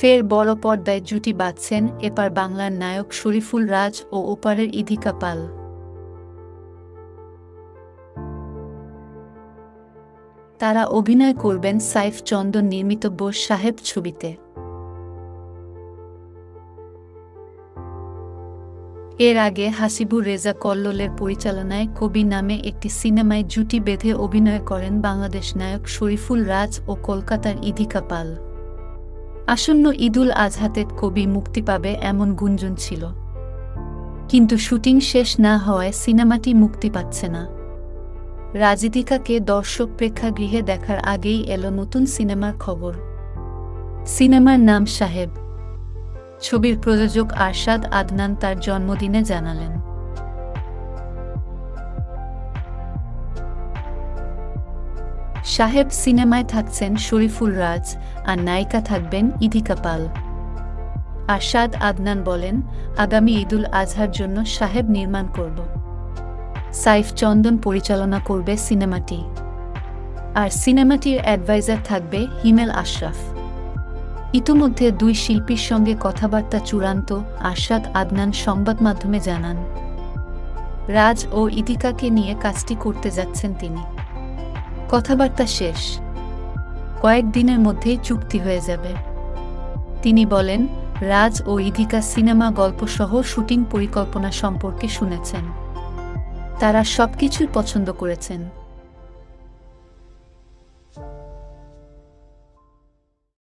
ফের বড় পর্দায় জুটি বাঁধছেন এপার বাংলার নায়ক শরীফুল রাজ ও ওপারের ইধিকা পাল। তারা অভিনয় করবেন সাইফ চন্দন নির্মিত বোস সাহেব ছবিতে। এর আগে হাসিবুর রেজা কল্লোলের পরিচালনায় কবি নামে একটি সিনেমায় জুটি বেঁধে অভিনয় করেন বাংলাদেশ নায়ক শরীফুল রাজ ও কলকাতার ইধিকা পাল আসন্ন ঈদুল আজহাতে কবি মুক্তি পাবে এমন গুঞ্জন ছিল। কিন্তু শুটিং শেষ না হওয়ায় সিনেমাটি মুক্তি পাচ্ছে না। রাজিদিকাকে দর্শক প্রেক্ষাগৃহে দেখার আগেই এলো নতুন সিনেমার খবর। সিনেমার নাম সাহেব। ছবির প্রযোজক আরশাদ আদনান তার জন্মদিনে জানালেন। সাহেব সিনেমায় থাকছেন শরীফুল রাজ আর নায়িকা থাকবেন ইধিকা পাল। আরশাদ আদনান বলেন, আগামী ঈদুল আজহার জন্য সাহেব নির্মাণ করব। সাইফ চন্দন পরিচালনা করবে সিনেমাটি। আর সিনেমাটির অ্যাডভাইজার থাকবে হিমেল আশরাফ। ইতোমধ্যে দুই শিল্পীর সঙ্গে কথাবার্তা চূড়ান্ত আরশাদ আদনান সংবাদ মাধ্যমে জানান, রাজ ও ইদিকাকে নিয়ে কাজটি করতে যাচ্ছেন তিনি। কথাবার্তা শেষ। কয়েকদিনের মধ্যেই চুক্তি হয়ে যাবে। তিনি বলেন, রাজ ও ইধিকা সিনেমা গল্পসহ শুটিং পরিকল্পনা সম্পর্কে শুনেছেন। তারা সবকিছুই পছন্দ করেছেন।